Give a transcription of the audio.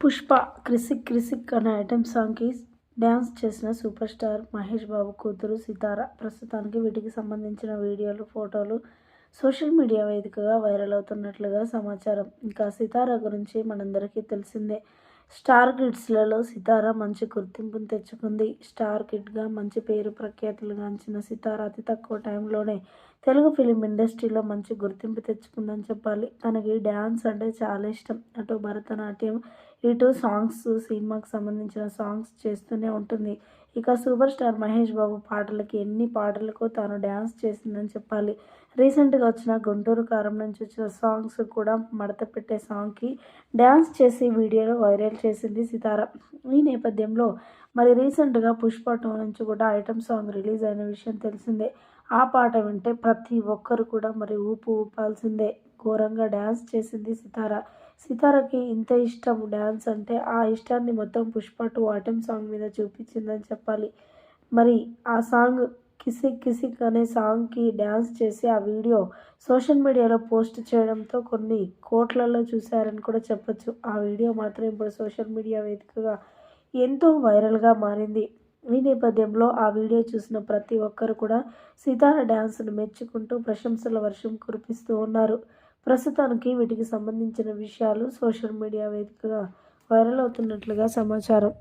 పుష్ప క్రిసిక్ క్రిసిక్ అనే ఐటెం సాంగ్కి డ్యాన్స్ చేసిన సూపర్ స్టార్ మహేష్ బాబు కూతురు సితార. ప్రస్తుతానికి వీటికి సంబంధించిన వీడియోలు ఫోటోలు సోషల్ మీడియా వేదికగా వైరల్ అవుతున్నట్లుగా సమాచారం. ఇంకా సితార గురించి మనందరికీ తెలిసిందే. స్టార్ కిడ్స్లలో సితార మంచి గుర్తింపును తెచ్చుకుంది. స్టార్ కిడ్గా మంచి పేరు ప్రఖ్యాతులు గాంచిన సితార అతి తక్కువ టైంలోనే తెలుగు ఫిలిం ఇండస్ట్రీలో మంచి గుర్తింపు తెచ్చుకుందని చెప్పాలి. తనకి డ్యాన్స్ అంటే చాలా ఇష్టం. అటు భరతనాట్యం ఇటు సాంగ్స్ సినిమాకి సంబంధించిన సాంగ్స్ చేస్తూనే ఉంటుంది. ఇక సూపర్ స్టార్ మహేష్ బాబు పాటలకి ఎన్ని పాటలకు తాను డ్యాన్స్ చేసిందని చెప్పాలి. రీసెంట్గా వచ్చిన గుంటూరు కారం నుంచి వచ్చిన సాంగ్స్ కూడా మడత పెట్టే సాంగ్కి డ్యాన్స్ చేసి వీడియోలో వైరల్ చేసింది సితార. ఈ నేపథ్యంలో మరి రీసెంట్గా పుష్ప టూ నుంచి కూడా ఐటమ్ సాంగ్ రిలీజ్ అయిన విషయం తెలిసిందే. ఆ పాట వింటే ప్రతి ఒక్కరు కూడా మరి ఊపు ఊపాల్సిందే. ఘోరంగా డ్యాన్స్ చేసింది సితార. సితారకి ఇంత ఇష్టం డ్యాన్స్ అంటే ఆ ఇష్టాన్ని మొత్తం పుష్ప టూ ఐటమ్ సాంగ్ మీద చూపించిందని చెప్పాలి. చెప్పాలి. మరి ఆ సాంగ్ కిసిక్ కిసిక్ అనే సాంగ్కి డ్యాన్స్ చేసి ఆ వీడియో సోషల్ మీడియాలో పోస్ట్ చేయడంతో కొన్ని కోట్లలో చూశారని కూడా చెప్పొచ్చు. ఆ వీడియో మాత్రం ఇప్పుడు సోషల్ మీడియా వేదికగా ఎంతో వైరల్గా మారింది. ఈ నేపథ్యంలో ఆ వీడియో చూసిన ప్రతి ఒక్కరు కూడా సితార డ్యాన్స్ను మెచ్చుకుంటూ ప్రశంసల వర్షం కురిపిస్తూ ఉన్నారు. ప్రస్తుతానికి వీటికి సంబంధించిన విషయాలు సోషల్ మీడియా వేదికగా వైరల్ అవుతున్నట్లుగా సమాచారం.